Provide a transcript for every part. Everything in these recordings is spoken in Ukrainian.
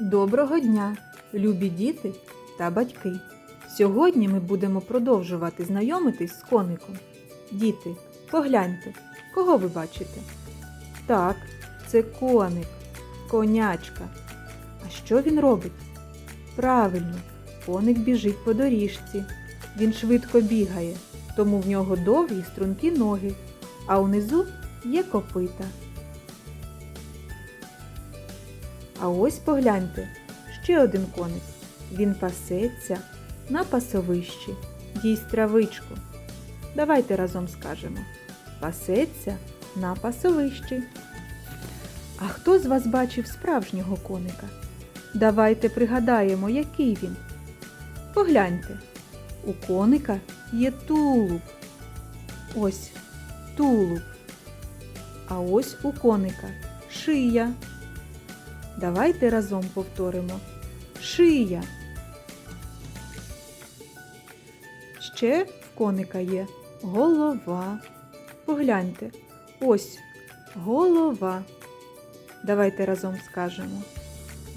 Доброго дня, любі діти та батьки. Сьогодні ми будемо продовжувати знайомитись з коником. Діти, погляньте, кого ви бачите? Так, це коник, конячка. А що він робить? Правильно, коник біжить по доріжці. Він швидко бігає, тому в нього довгі стрункі ноги, а унизу є копита. А ось погляньте, ще один коник. Він пасеться на пасовищі, їсть травичку. Давайте разом скажемо. Пасеться на пасовищі. А хто з вас бачив справжнього коника? Давайте пригадаємо, який він. Погляньте, у коника є тулуб. Ось тулуб. А ось у коника шия. Давайте разом повторимо. Шия. Ще в коника є голова. Погляньте. Ось голова. Давайте разом скажемо.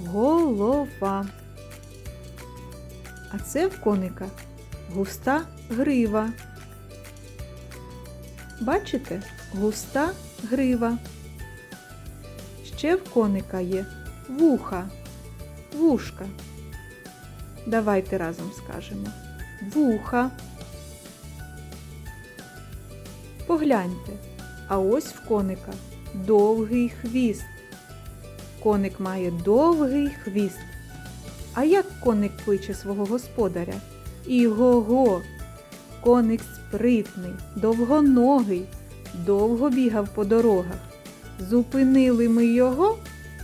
Голова. А це в коника густа грива. Бачите? Густа грива. Ще в коника є вуха, вушка. Давайте разом скажемо. Вуха. Погляньте, а ось в коника довгий хвіст. Коник має довгий хвіст. А як коник кличе свого господаря? Іго-го! Коник спритний, довгоногий, довго бігав по дорогах. Зупинили ми його,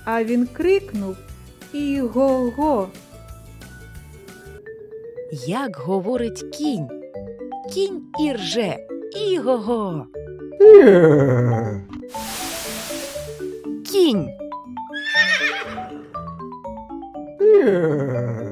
а він крикнув Іго-го! Як говорить кінь? Кінь і рже. Іго-го. Кінь. Yeah.